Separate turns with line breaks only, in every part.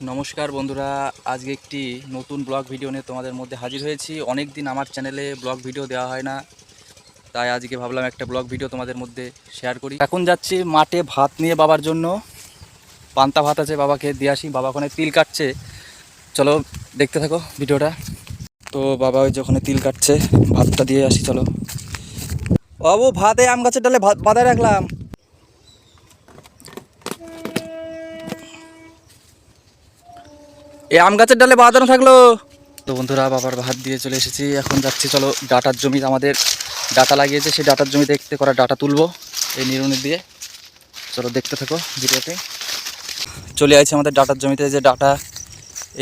নমস্কার বন্ধুরা, আজকে একটি নতুন ব্লগ ভিডিও নিয়ে তোমাদের মধ্যে হাজির হয়েছি। অনেক দিন আমার চ্যানেলে ব্লগ ভিডিও দেওয়া হয় না, তাই আজকে ভাবলাম একটা ব্লগ ভিডিও তোমাদের মধ্যে শেয়ার করি। এখন যাচ্ছি মাঠে ভাত নিয়ে বাবার জন্য। পান্তা ভাত আছে, বাবাকে দিয়ে আসি, বাবা ওখানে তিল কাটছে। চলো, দেখতে থাকো ভিডিওটা। তো বাবা ওই যে ওখানে তিল কাটছে, ভাতটা দিয়ে আসি, চলো। বাবু, ভাতে আম গাছের ডালে ভাত বাঁধায় রাখলাম। এই আম গাছের ডালে বাঁধানো থাকল। তো বন্ধুরা বাবার ভাত দিয়ে চলে এসেছি। এখন যাচ্ছি, চলো ডাটার জমি, আমাদের ডাটা লাগিয়েছে। সেই ডাটার জমি দেখতে করা ডাটা তুলবো এই নিরুনি দিয়ে। চলো দেখতে থাকো ভিডিওতে। চলে আসছে আমাদের ডাটার জমিতে, যে ডাটা,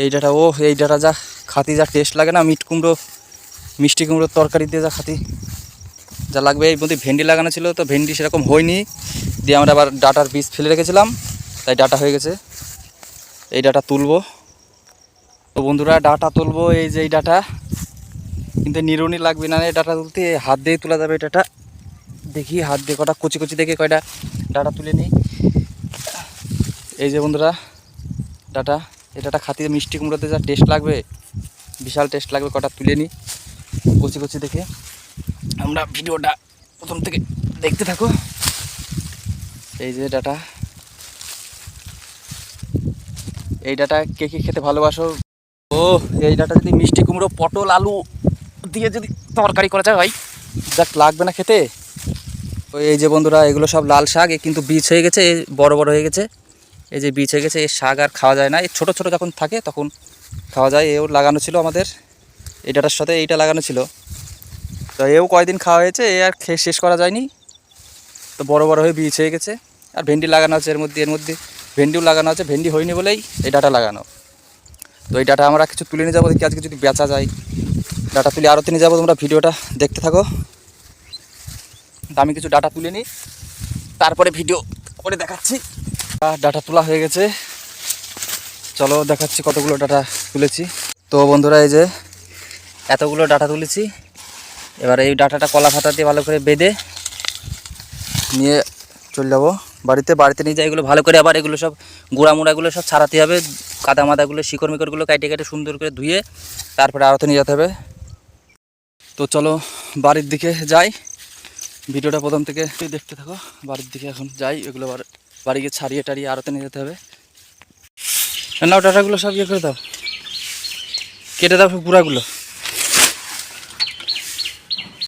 এই ডাটা, ও, এই ডাটা যা খাতি যা টেস্ট লাগে না, মিট কুমড়ো, মিষ্টি কুমড়োর তরকারি দিয়ে যা খাতি যা লাগবে। এই মধ্যে ভেন্ডি লাগানো ছিল, তো ভেন্ডি সেরকম হয়নি। দিয়ে আমরা আবার ডাটার বীজ ফেলে রেখেছিলাম, তাই ডাটা হয়ে গেছে। এই ডাটা তুলবো। তো বন্ধুরা, ডাটা তুলবো, এই যে এই ডাটা। কিন্তু নিরুনি লাগবে না এই ডাটা তুলতে। হাত দিয়ে তোলা যাবে ডাটা। দেখি হাত দিয়ে কটা, কুচি কুচি দেখে কয়টা ডাটা তুলে নিই। এই যে বন্ধুরা, ডাটা। এই ডাটা খাতে মিষ্টি কুমড়োতে যা টেস্ট লাগবে, বিশাল টেস্ট লাগবে কটা তুলে নিই, কুচি কুচি দেখে। আমরা ভিডিওটা প্রথম থেকে দেখতে থাকো। এই যে ডাটা। এই ডাটা কে কে খেতে ভালোবাসো ও এই ডাটা যদি মিষ্টি কুমড়ো, পটল, আলু দিয়ে যদি তরকারি করা যায় ভাই। যাক লাগবে না খেতে। ওই এই যে বন্ধুরা, এগুলো সব লাল শাক কিন্তু বীজ হয়ে গেছে বড় বড় হয়ে গেছে। এই যে বীজ হয়ে গেছে এই শাক আর খাওয়া যায় না। এই ছোটো ছোটো যখন থাকে, তখন খাওয়া যায়। এও লাগানো ছিল আমাদের। এই ডাটার সাথে এইটা লাগানো ছিল। তো এও কয়দিন খাওয়া হয়েছে, এ আর খেয়ে শেষ করা যায়নি। তো বড় বড় হয়ে বীজ হয়ে গেছে। আর ভেন্ডি লাগানো আছে এর মধ্যে এর মধ্যে ভেন্ডিও লাগানো আছে। ভেন্ডি হয়নি বলেই এই ডাটা লাগানো। তো এই ডাটা আমরা কিছু তুলে নিয়ে যাব, দেখি আজকে যদি বেচা যায়। ডাটা তুলে আরও নিয়ে যাব, তোমরা ভিডিওটা দেখতে থাকো। আমি কিছু ডাটা তুলে নিই, তারপরে ভিডিও করে দেখাচ্ছি। ডাটা তোলা হয়ে গেছে। চলো দেখাচ্ছি কতগুলো ডাটা তুলেছি। তো বন্ধুরা, এই যে এতগুলো ডাটা তুলেছি। এবার এই ডাটাটা কলা ফাতা দিয়ে ভালো করে বেঁধে নিয়ে চলে যাব। বাড়িতে বাড়িতে নিয়ে যাই, এগুলো ভালো করে আবার এগুলো সব গুঁড়া মুড়াগুলো সব ছাড়াতে হবে। কাদা মাদাগুলো শিকড় মিকড়গুলো কাটে কেটে সুন্দর করে ধুয়ে তারপরে আড়তে নিয়ে যেতে হবে। তো চলো বাড়ির দিকে যাই। ভিডিওটা প্রথম থেকে দেখতে থাকো। বাড়ির দিকে এখন যাই, এগুলো বাড়ি গিয়ে ছাড়িয়ে টাড়িয়ে আড়তে নিয়ে যেতে হবে। নাও, টাটাগুলো সব ইয়ে করে দাও। কেটে দাও পুরাগুলো।